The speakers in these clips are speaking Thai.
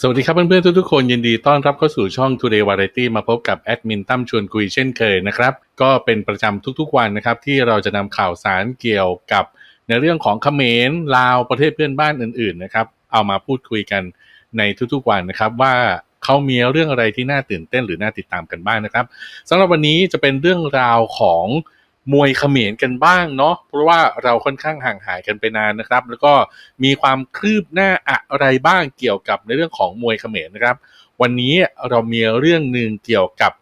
สวัสดีครับเพื่อนๆทุกๆคนยินดีต้อนรับเข้าสู่ช่อง Today Variety มาพบกับแอดมินตั้มชวนคุยเช่นเคยนะครับ ก็เป็นประจำทุกๆวันนะครับ ที่เราจะนำข่าวสารเกี่ยวกับในเรื่องของเขมรลาวประเทศเพื่อนบ้านอื่นๆนะครับ เอามาพูดคุยกันในทุกๆวันนะครับ ว่าเขามีเรื่องอะไรที่น่าตื่นเต้นหรือน่าติดตามกันบ้างนะครับสำหรับวันนี้จะเป็นเรื่องราวของ มวยเขมรกันบ้างเนาะเพราะว่าเราค่อนข้างห่างหายกันไปนานนะครับ แล้วก็มีความคืบหน้าอะไรบ้างเกี่ยวกับในเรื่องของมวยเขมรนะครับ วันนี้เรามีเรื่องหนึ่งเกี่ยวกับ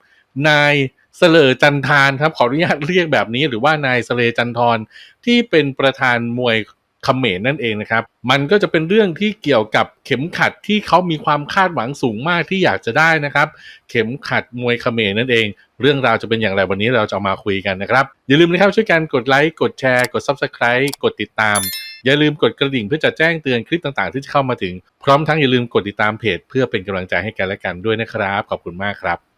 นายเสลอจันทานครับขออนุญาตเรียกแบบนี้ หรือว่านายเสลจันทรที่เป็นประธานมวย เขมรนั่นเองนะครับ มันก็จะเป็นเรื่องที่เกี่ยวกับเข็มขัดที่เขามีความคาดหวังสูงมากที่อยากจะได้นะครับ เข็มขัดมวยเขมรนั่นเอง เรื่องราวจะเป็นอย่างไรวันนี้เราจะเอามาคุยกันนะครับ อย่าลืมนะครับช่วยกันกดไลค์กดแชร์กด Subscribe กดติดตาม อย่าลืมกดกระดิ่งเพื่อจะแจ้งเตือนคลิปต่างๆ ที่จะเข้ามาถึง พร้อมทั้งอย่าลืมกดติดตามเพจ เพื่อเป็นกำลังใจให้กันและกันด้วยนะครับ ขอบคุณมากครับ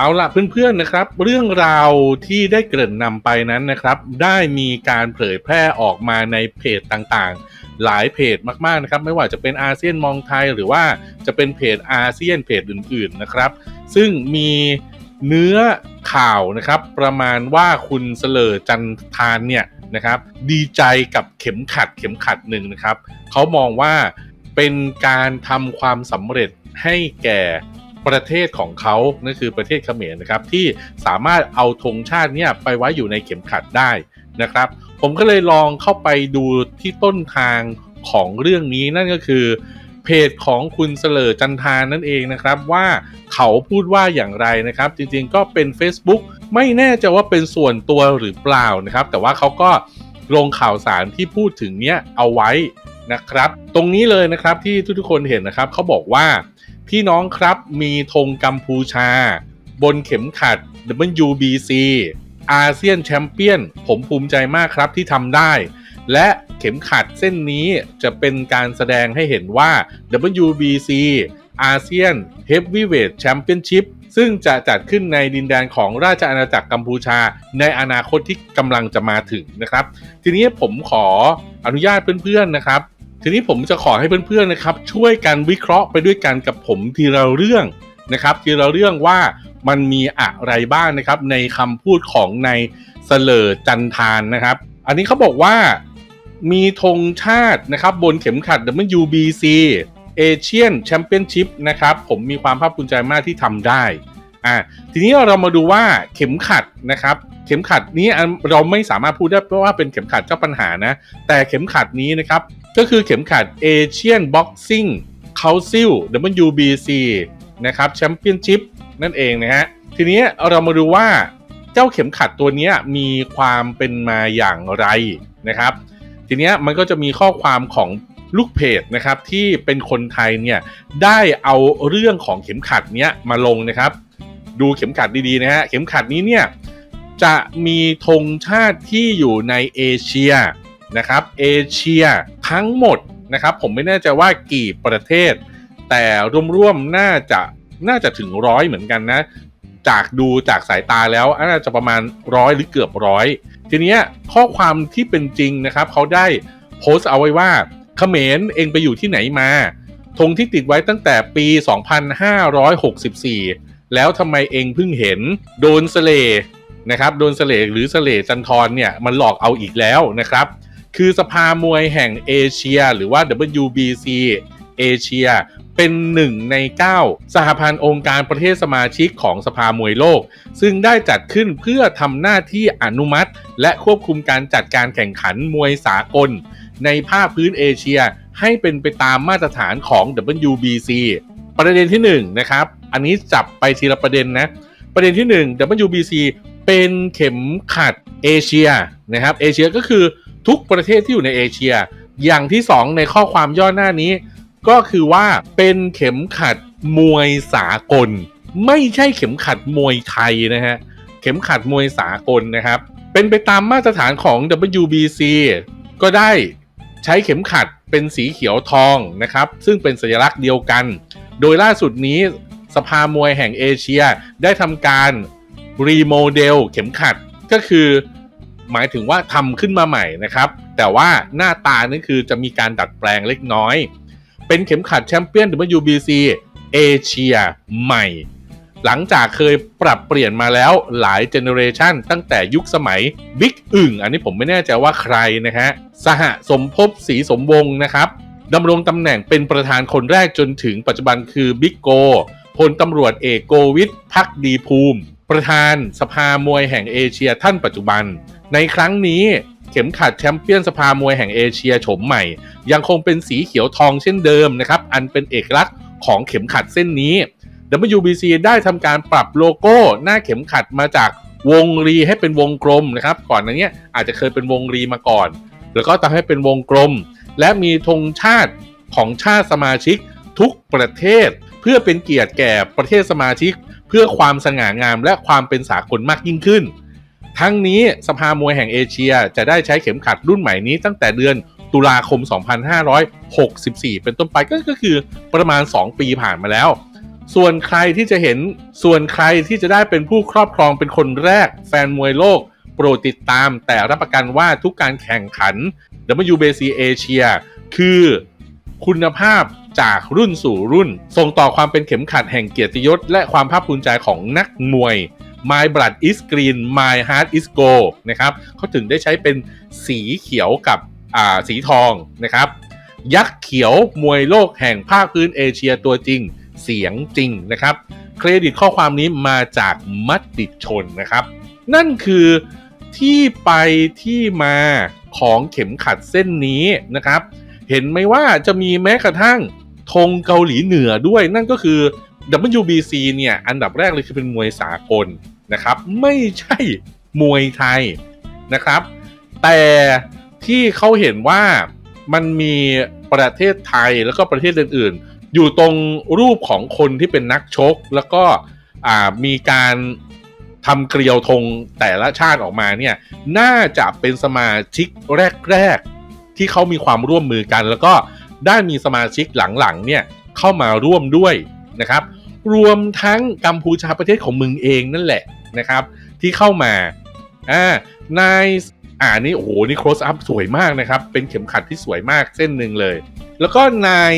เอาล่ะเพื่อนๆนะครับ เรื่องราวที่ได้เกริ่นนำไปนั้นนะครับ ได้มีการเผยแพร่ออกมาในเพจต่างๆ หลายเพจมากๆนะครับ ไม่ว่าจะเป็นอาเซียนมองไทยหรือว่าจะเป็นเพจอาเซียนเพจอื่นๆนะครับ ซึ่งมีเนื้อข่าวนะครับ ประมาณว่าคุณเสลอจันทานเนี่ยนะครับ ดีใจกับเข็มขัดเข็มขัดหนึ่งนะครับเขามองว่าเป็นการทำความสำเร็จให้แก่ ประเทศของเขานั่นคือประเทศเขมรนะครับที่สามารถเอาธงชาติเนี่ยไปไว้อยู่ในเข็มขัดได้นะครับ ผมก็เลยลองเข้าไปดูที่ต้นทางของเรื่องนี้นั่นก็คือเพจของคุณเสลอจันทานนั่นเองนะครับว่าเขาพูดว่าอย่างไรนะครับ จริงๆก็เป็น Facebook ไม่แน่ใจว่าเป็นส่วนตัวหรือเปล่านะครับ แต่ว่าเขาก็ลงข่าวสารที่พูดถึงเนี้ยเอาไว้นะครับ ตรงนี้เลยนะครับที่ทุกๆคนเห็นนะครับเขาบอกว่า พี่น้องครับมีธงกัมพูชา บนเข็มขัด WBC อาเซียนแชมเปี้ยน ผมภูมิใจมากครับที่ทำได้ และเข็มขัดเส้นนี้จะเป็นการแสดงให้เห็นว่า WBC อาเซียน Heavyweight Championship ซึ่งจะจัดขึ้นในดินแดนของราชอาณาจักรกัมพูชา ในอนาคตที่กำลังจะมาถึงนะครับ ทีนี้ผมขออนุญาตเพื่อนๆนะครับ ทีนี้ผมจะขอให้เพื่อนๆนะครับ ช่วยกันวิเคราะห์ไปด้วยกันกับผมทีละเรื่องนะครับ ทีละเรื่องว่ามันมีอะไรบ้างนะครับ ในคำพูดของในายเสลอจันทานนะครับ อันนี้เขาบอกว่ามีธงชาตินะครับ บนเข็มขัด WBC Asian Championship นะครับ ผมมีความภาคภูมิใจมากที่ทำได้ อ่าทีนี้เรามาดูว่าเข็มขัดนะครับ เข็มขัดนี้เราไม่สามารถพูดได้เพราะว่าเป็นเข็มขัดเจ้าปัญหานะ แต่เข็มขัดนี้นะครับ ก็คือเข็มขัด Asian Boxing Council WBC นะครับ Championship นั่นเองนะฮะทีนี้เรามาดูว่าเจ้าเข็มขัดตัวนี้มีความเป็นมาอย่างไรนะครับ ทีนี้มันก็จะมีข้อความของลูกเพจนะครับที่เป็นคนไทยเนี่ยได้เอาเรื่องของเข็มขัดเนี้ยมาลงนะครับ ดูเข็มขัดดีๆนะฮะเข็มขัดนี้เนี่ยจะมีธงชาติที่อยู่ในเอเชียนะครับเอเชียทั้งหมดนะครับ ผมไม่แน่ใจว่ากี่ประเทศ แต่ร่วมๆน่าจะน่าจะถึงร้อยเหมือนกันนะ จากดูจากสายตาแล้วน่าจะประมาณร้อยหรือเกือบร้อยทีนี้ข้อความที่เป็นจริงนะครับ เขาได้โพสต์เอาไว้ว่าเขมรเองไปอยู่ที่ไหนมาธงที่ติดไว้ตั้งแต่ปี 2564 แล้วทำไมเองเพิ่งเห็นโดนเสลนะครับโดนเสลหรือเสลจันทรเนี่ยมันหลอกเอาอีกแล้วนะครับ คือสภามวยแห่งเอเชีย หรือว่า WBC เอเชียเป็นหนึ่งใน 9 สหพันธ์องค์การประเทศสมาชิกของสภามวยโลก ซึ่งได้จัดขึ้นเพื่อทำหน้าที่อนุมัติ และควบคุมการจัดการแข่งขันมวยสากล ในภาคพื้นเอเชียให้เป็นไปตามมาตรฐานของ WBC ประเด็นที่1นะครับ อันนี้จับไปทีละประเด็นนะ ประเด็นที่ 1 WBC เป็นเข็มขัดเอเชียนะครับ เอเชียก็คือทุกประเทศที่อยู่ในเอเชีย อย่างที่ 2 ในข้อความย่อหน้านี้ ก็คือว่าเป็นเข็มขัดมวยสากล ไม่ใช่เข็มขัดมวยไทยนะฮะ เข็มขัดมวยสากลนะครับ เป็นไปตามมาตรฐานของ WBC ก็ได้ใช้เข็มขัดเป็นสีเขียวทองนะครับ ซึ่งเป็นสัญลักษณ์เดียวกัน โดยล่าสุดนี้สภามวยแห่งเอเชียได้ทำการรีโมเดลเข็มขัดก็คือ หมายถึงว่าทำขึ้นมาใหม่นะครับ แต่ว่าหน้าตานี่คือจะมีการดัดแปลงเล็กน้อย เป็นเข็มขัดแชมเปี้ยน WBC เอเชียใหม่ หลังจากเคยปรับเปลี่ยนมาแล้วหลายเจเนอเรชันตั้งแต่ยุคสมัยบิ๊กอึ่งอันนี้ผมไม่แน่ใจว่าใครนะฮะสหสมภพศรีสมวงนะครับ ดำรงตำแหน่งเป็นประธานคนแรกจนถึงปัจจุบันคือบิ๊กโกพลตำรวจเอกโกวิทพักดีภูมิ ประธานสภามวยแห่งเอเชียท่านปัจจุบัน ในครั้งนี้เข็มขัดแชมเปี้ยนสภามวยแห่งเอเชียโฉมใหม่ ยังคงเป็นสีเขียวทองเช่นเดิมนะครับ อันเป็นเอกลักษณ์ของเข็มขัดเส้นนี้ WBC ได้ทำการปรับโลโก้หน้าเข็มขัดมาจากวงรีให้เป็นวงกลมนะครับ ก่อนหน้านี้อาจจะเคยเป็นวงรีมาก่อน แล้วก็ทำให้เป็นวงกลม และมีธงชาติของชาติสมาชิกทุกประเทศ เพื่อเป็นเกียรติแก่ประเทศสมาชิก เพื่อความสง่างามและความเป็นสากลมากยิ่งขึ้น ทั้งนี้สภามวยแห่งเอเชียจะได้ใช้เข็มขัดรุ่นใหม่นี้ตั้งแต่เดือนตุลาคม 2564 เป็นต้นไปก็คือประมาณ 2 ปีผ่านมาแล้ว ส่วนใครที่จะเห็น ส่วนใครที่จะได้เป็นผู้ครอบครองเป็นคนแรกแฟนมวยโลก โปรดติดตามแต่รับประกันว่าทุกการแข่งขัน WBC เอเชียคือคุณภาพจากรุ่นสู่รุ่น ส่งต่อความเป็นเข็มขัดแห่งเกียรติยศ และความภาคภูมิใจของนักมวย My Blood is Green My Heart is Gold นะครับเขาถึงได้ใช้เป็นสีเขียวกับสีทองนะครับ ยักษ์เขียวมวยโลกแห่งภาคพื้นเอเชียตัวจริง เสียงจริงนะครับ เครดิตข้อความนี้มาจากมัดติชนนะครับ นั่นคือที่ไปที่มา ของเข็มขัดเส้นนี้นะครับ เห็นไหมว่าจะมีแม้กระทั่งธงเกาหลีเหนือด้วยนั่นก็คือ WBC เนี่ยอันดับแรกเลยคือเป็นมวยสากลนะครับ ไม่ใช่มวยไทยนะครับ แต่ที่เขาเห็นว่ามันมีประเทศไทยแล้วก็ประเทศอื่นๆ อยู่ตรงรูปของคนที่เป็นนักชก แล้วก็มีการ ทำเกลียวธงแต่ละชาติออกมาเนี่ยน่าจะเป็นสมาชิกแรก ๆ ที่เขามีความร่วมมือกัน แล้วก็ได้มีสมาชิกหลังๆเนี่ยเข้ามาร่วมด้วยนะครับ รวมทั้งกัมพูชาประเทศของมึงเองนั่นแหละนะครับ ที่เข้ามาอ่านายอ่านี่โอ้โหนี่ close up สวยมากนะครับ เป็นเข็มขัดที่สวยมากเส้นหนึ่งเลย แล้วก็นาย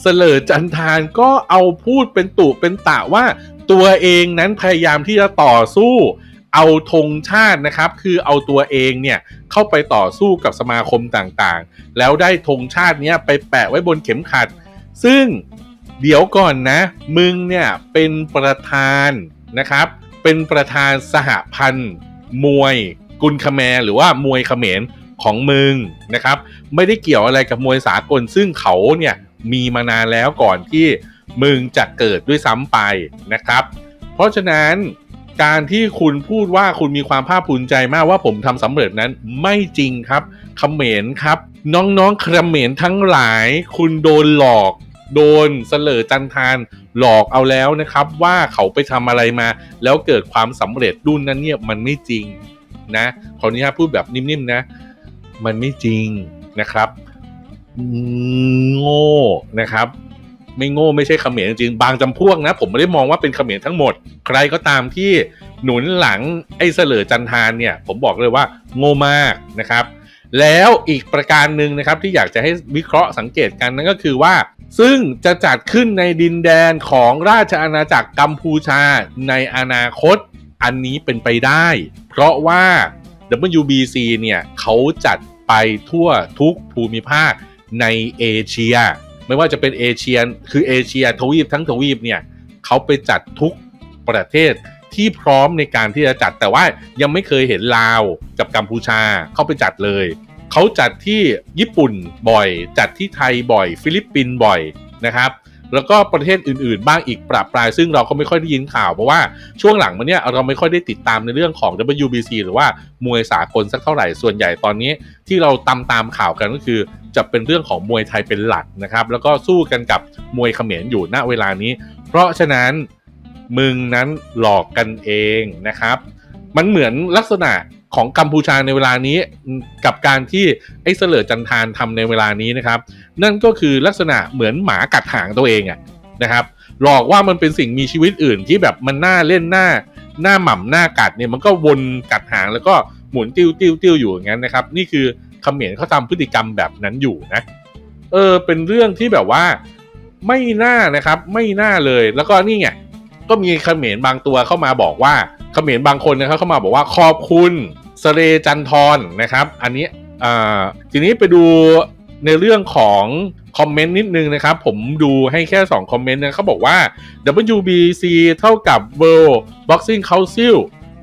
เสลอจันทานก็เอาพูดเป็นตุเป็นตะว่า ตัวเองนั้นพยายามที่จะต่อสู้เอาธงชาตินะครับ คือเอาตัวเองเนี่ยเข้าไปต่อสู้กับสมาคมต่างๆ แล้วได้ธงชาติเนี้ยไปแปะไว้บนเข็มขัด ซึ่งเดี๋ยวก่อนนะ มึงเนี่ยเป็นประธานนะครับ เป็นประธานสหพันธ์มวยกุลคแมรหรือว่ามวยเขมรของมึงนะครับ ไม่ได้เกี่ยวอะไรกับมวยสากล ซึ่งเขาเนี่ยมีมานานแล้วก่อนที่ มึงจะเกิดด้วยซ้ำไปนะครับ เพราะฉะนั้นการที่คุณพูดว่าคุณมีความภาคภูมิใจมากว่าผมทำสำเร็จนั้นไม่จริงครับเขมรครับ น้องๆเขมรทั้งหลาย คุณโดนหลอก โดนเสลอจันทานหลอกเอาแล้วนะครับ ว่าเขาไปทำอะไรมา แล้วเกิดความสำเร็จรุ่นนั้นเนี่ยมันไม่จริงนะขออนุญาตพูดแบบนิ่มๆนะ มันไม่จริงนะครับ โง่นะครับ ไม่โง่ไม่ใช่เขมรจริงบางจำพวกนะ ผมไม่ได้มองว่าเป็นเขมรทั้งหมด ใครก็ตามที่หนุนหลังไอ้เสลอจันทานเนี่ย ผมบอกเลยว่าโง่มากนะครับ แล้วอีกประการหนึ่งนะครับที่อยากจะให้วิเคราะห์สังเกตกันนั่นก็คือว่า ซึ่งจะจัดขึ้นในดินแดนของราชอาณาจักรกัมพูชาในอนาคตอันนี้เป็นไปได้ เพราะว่า WBC เนี่ยเขาจัดไปทั่วทุกภูมิภาคในเอเชีย ไม่ว่าจะเป็นเอเชียคือเอเชียทวีปทั้งทวีปเนี่ยเขาไปจัดทุกประเทศที่พร้อมในการที่จะจัดแต่ว่ายังไม่เคยเห็นลาวกับกัมพูชาเข้าไปจัดเลย เขาจัดที่ญี่ปุ่นบ่อย จัดที่ไทยบ่อย ฟิลิปปินส์บ่อยนะครับ แล้วก็ประเทศอื่นๆ บ้างอีกปราบปราย ซึ่งเราก็ไม่ค่อยได้ยินข่าวเพราะว่าช่วงหลังมาเนี่ยเราไม่ค่อยได้ติดตามในเรื่องของ WBC หรือว่ามวยสากลสักเท่าไหร่ส่วนใหญ่ตอนนี้ที่เราตามตามข่าวกันก็คือ จะเป็นเรื่องของมวยไทยเป็นหลักนะครับ แล้วก็สู้กันกับมวยเขมรอยู่ณเวลานี้ เพราะฉะนั้นมึงนั้นหลอกกันเองนะครับ มันเหมือนลักษณะของกัมพูชาในเวลานี้กับการที่ไอ้เสลอจันทานทำในเวลานี้นะครับ นั่นก็คือลักษณะเหมือนหมากัดหางตัวเองอะนะครับหลอกว่ามันเป็นสิ่งมีชีวิตอื่นที่แบบมันน่าเล่นหน้าหน้าหม่ำหน้ากัดเนี่ยมันก็วนกัดหางแล้วก็หมุนติ้วติ้วติ้วอยู่อย่างนั้นนะครับ นี่คือ เขมรเขาทำพฤติกรรมแบบนั้นอยู่นะ เออ เป็นเรื่องที่แบบว่าไม่น่านะครับ ไม่น่าเลย แล้วก็นี่ไงก็มีเขมรบางตัวเข้ามาบอกว่าเขมรบางคนนะครับเข้ามาบอกว่าขอบคุณสเรจันทรนะครับ อันนี้อ่าทีนี้ไปดูในเรื่องของคอมเมนต์นิดนึงนะครับ ผมดูให้แค่ 2 คอมเมนต์นะเขาบอกว่า WBC เท่ากับ World Boxing Council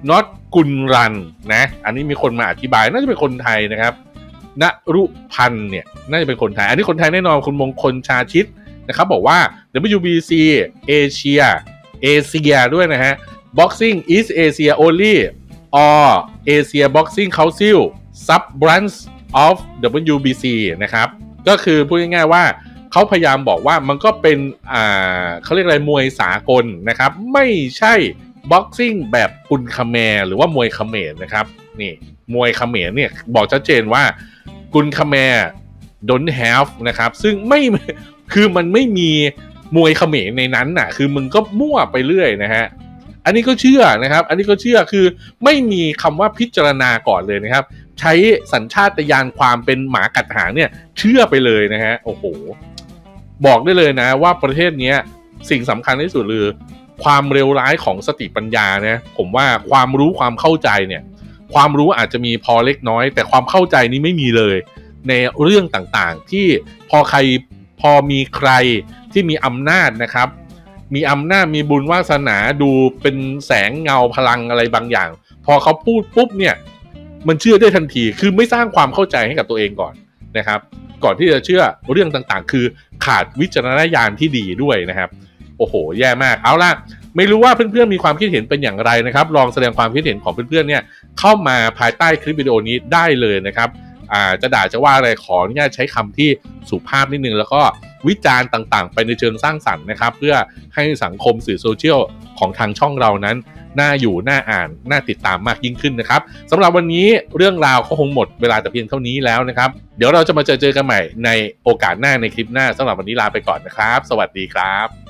not กุนรันนะ อันนี้มีคนมาอธิบายน่าจะเป็นคนไทยนะครับ ณรุพันธ์เนี่ยน่าจะเป็นคนไทย อันนี้คนไทยแน่นอนคุณมงคลชาชิตนะครับบอกว่า WBC เอเชียเอเชียด้วยนะฮะ Boxing is Asia only or Asia Boxing Council sub branch of WBC นะครับ ก็คือพูดง่ายๆว่าเขาพยายามบอกว่ามันก็เป็นอ่าเขาเรียกอะไรมวยสากลนะครับ ไม่ใช่บ็อกซิ่งแบบกุนคาแมร์หรือว่ามวยเขมรนะครับนี่มวยเขมรเนี่ยบอกชัดเจนว่า กุนคาแมร์ don't have นะครับ ซึ่งไม่คือมันไม่มีมวยเขมรในนั้นน่ะ คือมึงก็มั่วไปเรื่อยนะฮะอันนี้ก็เชื่อนะครับ อันนี้ก็เชื่อคือไม่มีคำว่าพิจารณาก่อนเลยนะครับ ใช้สัญชาตญาณความเป็นหมากัดหางเนี่ย เชื่อไปเลยนะฮะโอ้โห บอกได้เลยนะ ว่าประเทศเนี้ยสิ่งสำคัญที่สุดคือความเร็วร้ายของสติปัญญานะผมว่าความรู้ความเข้าใจเนี่ย ความรู้อาจจะมีพอเล็กน้อย แต่ความเข้าใจนี่ไม่มีเลย ในเรื่องต่างๆ ที่พอใครพอมีใครที่มีอำนาจนะครับ มีอำนาจมีบุญวาสนาดูเป็นแสงเงาพลังอะไรบางอย่าง พอเขาพูดปุ๊บเนี่ยมันเชื่อได้ทันทีคือไม่สร้างความเข้าใจให้กับตัวเองก่อนนะครับ ก่อนที่จะเชื่อเรื่องต่างๆ คือขาดวิจารณญาณที่ดีด้วยนะครับโอ้โห แย่มาก เอาล่ะ ไม่รู้ว่าเพื่อนๆ มีความคิดเห็นเป็นอย่างไรนะครับ ลองแสดงความคิดเห็นของเพื่อนๆ เนี่ย เข้ามาภายใต้คลิปวิดีโอนี้ได้เลยนะครับจะด่าจะว่าอะไรขออนุญาตใช้คำที่สุภาพนิดนึง แล้วก็วิจารณ์ต่างๆ ไปในเชิงสร้างสรรค์นะครับ เพื่อให้สังคมสื่อโซเชียลของทางช่องเรานั้นน่าอยู่น่าอ่านน่าติดตามมากยิ่งขึ้นนะครับสำหรับวันนี้เรื่องราวก็คงหมดเวลาแต่เพียงเท่านี้แล้วนะครับ เดี๋ยวเราจะมาเจอเจอกันใหม่ในโอกาสหน้าในคลิปหน้าสำหรับวันนี้ลาไปก่อนนะครับ สวัสดีครับ